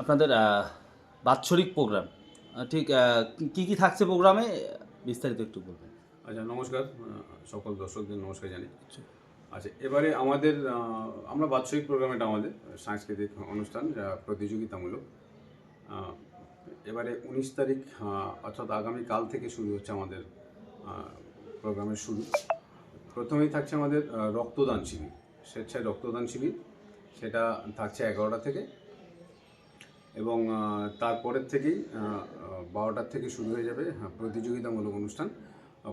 আপনাদের বাৎসরিক প্রোগ্রাম। ঠিক কি কি থাকছে প্রোগ্রামে? বিস্তারিত একটু বলবেন। আচ্ছা নমস্কার সকল দর্শকদের নমস্কার জানাই। আচ্ছা। এবারে আমাদের আমরা বাৎসরিক প্রোগ্রাম এটা আমাদের সাংস্কৃতিক অনুষ্ঠান প্রতিযোগিতামূলক। এবারে উনিশ তারিখ অর্থাৎ আগামী কাল থেকে শুরু হচ্ছে আমাদের প্রোগ্রামের শুরু। প্রথমেই থাকছে আমাদের রক্তদান শিবির। স্বেচ্ছায় রক্তদান শিবির। সেটা থাকছে এগারোটা থেকে। এবং তারপরের থেকেই বারোটার থেকে শুরু হয়ে যাবে হ্যাঁ, প্রতিযোগিতামূলক অনুষ্ঠান।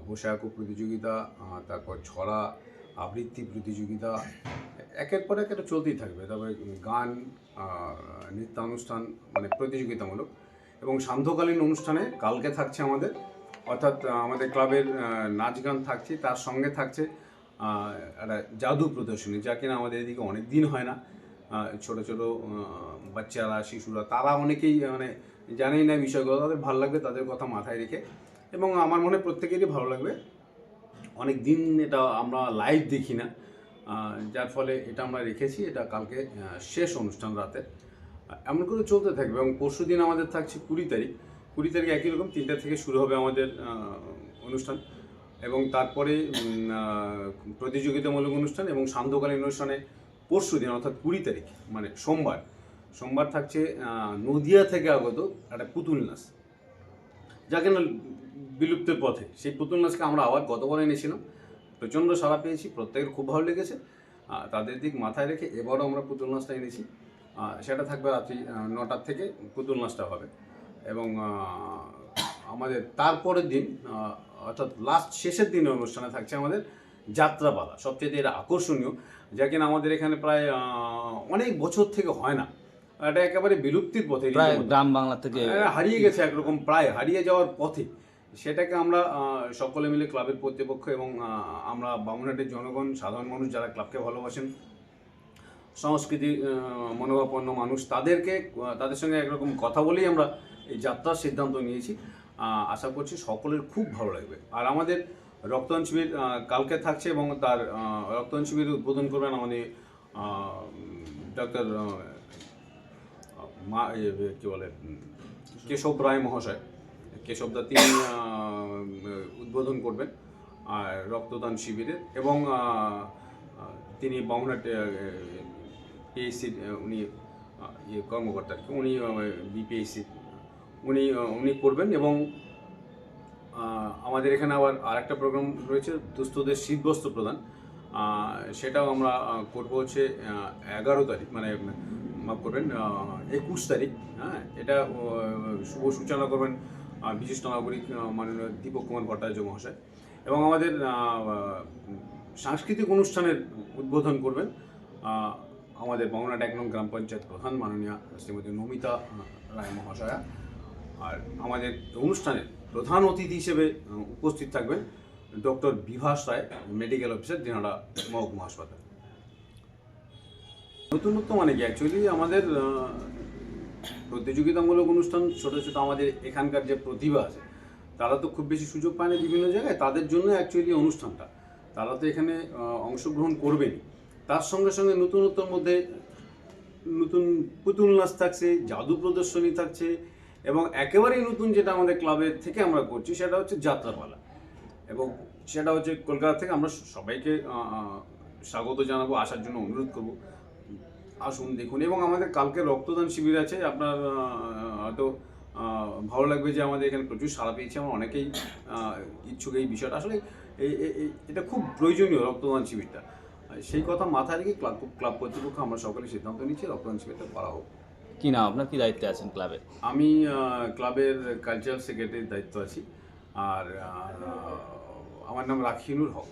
পোশাক প্রতিযোগিতা তারপর ছড়া আবৃত্তি প্রতিযোগিতা একের পর এক এটা চলতেই থাকবে। তবে গান নৃত্যানুষ্ঠান মানে প্রতিযোগিতামূলক। এবং সান্ধ্যকালীন অনুষ্ঠানে কালকে থাকছে আমাদের অর্থাৎ আমাদের ক্লাবের নাচ গান থাকছে তার সঙ্গে থাকছে একটা জাদু প্রদর্শনী যা কিনা আমাদের এদিকে অনেক দিন হয় না। ছোট ছোট বাচ্চারা, শিশুরা, তারা অনেকেই মানে জানেই না বিষয়গুলো, তাদের ভালো লাগবে, তাদের কথা মাথায় রেখে। এবং আমার মনে প্রত্যেকেরই ভালো লাগবে। অনেক দিন এটা আমরা লাইভ দেখি না। যার ফলে এটা আমরা রেখেছি, এটা কালকে শেষ অনুষ্ঠান রাতে। এমন করে চলতে থাকবে এবং পরশু দিন আমাদের থাকছে কুড়ি তারিখ। কুড়ি তারিখ একই রকম, তিনটা থেকে শুরু হবে আমাদের অনুষ্ঠান। এবং তারপরে প্রতিযোগিতামূলক অনুষ্ঠান এবং সান্ধ্যকালীন অনুষ্ঠানে পরশু দিন, অর্থাৎ কুড়ি তারিখ মানে সোমবার। সোমবার থাকছে নদিয়া থেকে আগত একটা পুতুল নাচ। যা কিনা বিলুপ্তের পথে, সেই পুতুল নাচকে আমরা আবার গতবার এনেছিলাম। প্রচণ্ড সাড়া পেয়েছি, প্রত্যেকের খুব ভালো লেগেছে। তাদের দিক মাথায় রেখে এবারও আমরা পুতুল নাচটা এনেছি। সেটা থাকবে রাত্রি নটার থেকে পুতুল নাচটা হবে। এবং আমাদের তারপরের দিন অর্থাৎ লাস্ট শেষের দিনের অনুষ্ঠানে থাকছে আমাদের যাত্রাপালা সবচেয়ে এটা আকর্ষণীয় যা কিনা আমাদের এখানে প্রায় অনেক বছর থেকে হয় না। এটা একেবারে বিলুপ্তির পথে প্রায় গ্রাম বাংলা থেকে হ্যাঁ, হারিয়ে গেছে একরকম প্রায় হারিয়ে যাওয়ার পথে। সেটাকে আমরা সকলে মিলে ক্লাবের কর্তৃপক্ষ এবং আমরা বামুনহাটের জনগণ সাধারণ মানুষ যারা ক্লাবকে ভালোবাসেন সংস্কৃতি মনোভাবপন্ন মানুষ তাদেরকে তাদের সঙ্গে একরকম কথা বলেই আমরা এই যাত্রার সিদ্ধান্ত নিয়েছি। আশা করছি সকলের খুব ভালো লাগবে। আর আমাদের রক্তদান শিবির কালকে থাকছে এবং তার রক্তদান শিবির উদ্বোধন করবেন আমাদের ডক্টর মা কি বলে, কেশব রায় মহাশয় কেশবদা তিনি উদ্বোধন করবেন, আর রক্তদান শিবিরের এবং তিনি বামুনহাট পিএইচসির উনি ইয়ে কর্মকর্তা উনি বিপিএইচসি উনি উনি করবেন এবং আমাদের এখানে আবার আরেকটা প্রোগ্রাম রয়েছে, দুস্থদের শীতবস্ত্র প্রদান। সেটাও আমরা করব হচ্ছে এগারো তারিখ মানে মাফ করবেন একুশ তারিখ হ্যাঁ? এটা শুভ সূচনা করবেন বিশিষ্ট নাগরিক মাননীয় দীপক কুমার ভট্টাচার্য মহাশয়। এবং আমাদের সাংস্কৃতিক অনুষ্ঠানের উদ্বোধন করবেন আমাদের বাংলাট এক গ্রাম পঞ্চায়েত প্রধান মাননীয় শ্রীমতী নমিতা রায় মহাশয়া। আর আমাদের অনুষ্ঠানে প্রধান অতিথি হিসেবে উপস্থিত থাকবেন doctor Bibhas Roy, medical officer দিনাড়া মহকুমা হাসপাতাল। নতুনত্ব মানে কি? অ্যাকচুয়ালি আমাদের প্রতিযোগিতামূলক অনুষ্ঠান ছোট ছোট আমাদের এখানকার যে প্রতিভা আছে, তারা তো খুব বেশি সুযোগ পায় না বিভিন্ন জায়গায়, তাদের জন্য অ্যাকচুয়ালি অনুষ্ঠানটা। তারা তো এখানে অংশগ্রহণ করবেনই তার সঙ্গে সঙ্গে নতুনত্বর মধ্যে, নতুন পুতুল নাচ থাকছে, জাদু প্রদর্শনী থাকছে এবং একেবারেই নতুন যেটা আমাদের ক্লাবের থেকে আমরা করছি, সেটা হচ্ছে যাত্রাপালা। এবং সেটা হচ্ছে কলকাতা থেকে আমরা সবাইকে স্বাগত জানাব, আসার জন্য অনুরোধ করব। আসুন, দেখুন। এবং আমাদের কালকে রক্তদান শিবির আছে, আপনার হয়তো ভালো লাগবে যে আমাদের এখানে প্রচুর সাড়া পেয়েছে আমার অনেকেই ইচ্ছুক এই বিষয়টা। আসলে এটা খুব প্রয়োজনীয় রক্তদান শিবিরটা। সেই কথা মাথায় রেখে ক্লাব ক্লাব কর্তৃপক্ষ আমরা সকলে সিদ্ধান্ত নিচ্ছি রক্তদান শিবিরটা করা হোক। কি নাম? আপনার কি দায়িত্বে আছেন ক্লাবের আমি ক্লাবের কালচারাল সেক্রেটারির দায়িত্ব আছি। আর আমার নাম রাখিনুর হক।